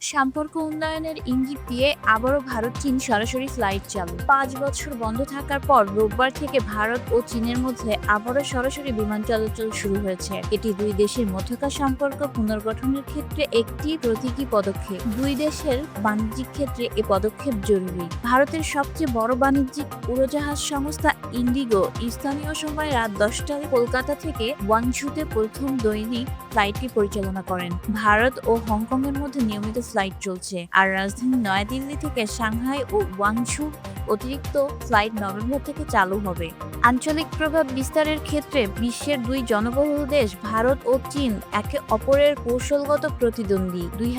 সম্পর্ক উন্নয়নের ইঙ্গিত দিয়ে আবারও ভারত, চীন সরাসরি ফ্লাইট চালু। পাঁচ বছর বন্ধ থাকার পর রোববার থেকে ভারত ও চীনের মধ্যে আবারও সরাসরি বিমান চলাচল শুরু হয়েছে। এটি দুই দেশের মধ্যকার সম্পর্ক পুনর্গঠনের ক্ষেত্রে একটি প্রতীকী পদক্ষেপ। দুই দেশের বাণিজ্যিক ক্ষেত্রে এ পদক্ষেপ জরুরি। ভারতের সবচেয়ে বড় বাণিজ্যিক উড়োজাহাজ সংস্থা ইন্ডিগো স্থানীয় সময় রাত দশটায় কলকাতা থেকে ওয়াংঝুতে প্রথম দৈনিক ফ্লাইটটি পরিচালনা করেন। ভারত ও হংকং এর মধ্যে নিয়মিত ফ্লাইট চলছে। আর রাজধানী নয়াদিল্লি থেকে সাংহাই ও ওয়াংঝু অতিরিক্ত ফ্লাইট নভেম্বর থেকে চালু হবে। আঞ্চলিক প্রভাব বিস্তারের ক্ষেত্রে বিশ্বের দুই জনবহুল দেশ ভারত ও চীন একে অপরের কৌশলগত প্রতিদ্বন্দ্বী। দুই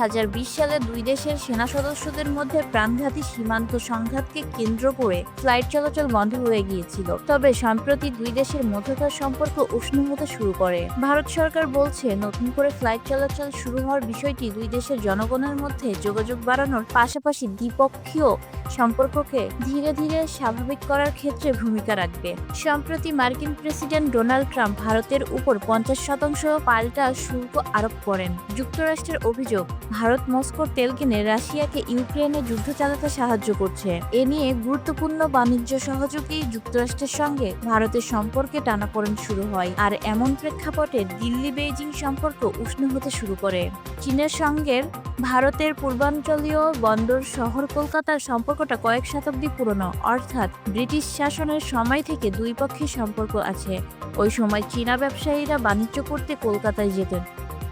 সালে দুই দেশের সেনা সদস্যদের মধ্যে প্রাণঘাতী সীমান্ত সংঘাতকে কেন্দ্র করে ফ্লাইট চলাচল বন্ধ হয়ে গিয়েছিল। তবে সম্প্রতি দুই দেশের মধ্যকার সম্পর্ক উষ্ণ হতে শুরু করে। ভারত সরকার বলছে, নতুন করে ফ্লাইট চলাচল শুরু হওয়ার বিষয়টি দুই দেশের জনগণের মধ্যে যোগাযোগ বাড়ানোর পাশাপাশি দ্বিপক্ষীয় সম্পর্ককে ধীরে ধীরে ধীরে স্বাভাবিক করার ক্ষেত্রে ভূমিকা রাখবে। সম্প্রতি মার্কিন প্রেসিডেন্ট ডোনাল্ড ট্রাম্প ভারতের উপর পঞ্চাশ শতাংশ পাল্টা শুল্ক আরোপ করেন। যুক্তরাষ্ট্রের অভিযোগ, ভারত মস্কোর তেল কিনে রাশিয়াকে ইউক্রেনে যুদ্ধ চালাতে সাহায্য করছে। এ নিয়ে গুরুত্বপূর্ণ বাণিজ্য সহযোগী যুক্তরাষ্ট্রের সঙ্গে ভারতের সম্পর্কে টানাপোড়েন শুরু হয় আর এমন প্রেক্ষাপটে দিল্লি বেইজিং সম্পর্ক উষ্ণ হতে শুরু করে। চীনের সঙ্গে ভারতের পূর্বাঞ্চলীয় বন্দর শহর কলকাতার সম্পর্কটা কয়েক শতাব্দী পুরনো অর্থাৎ ব্রিটিশ শাসনের সময় থেকে দুই পক্ষের সম্পর্ক আছে। ওই সময় চীনা ব্যবসায়ীরা বাণিজ্য করতে কলকাতায় যেতেন।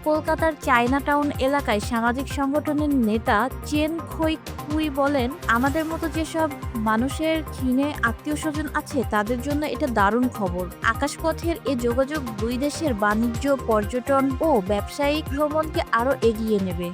কলকাতার চায়না টাউন এলাকায় সামাজিক সংগঠনের নেতা চেন খই কুই বলেন, আমাদের মতো যেসব মানুষের চীনে আত্মীয় স্বজন আছে, তাদের জন্য এটা দারুণ খবর। আকাশপথের এ যোগাযোগ দুই দেশের বাণিজ্য, পর্যটন ও ব্যবসায়িক ভ্রমণকে আরও এগিয়ে নেবে।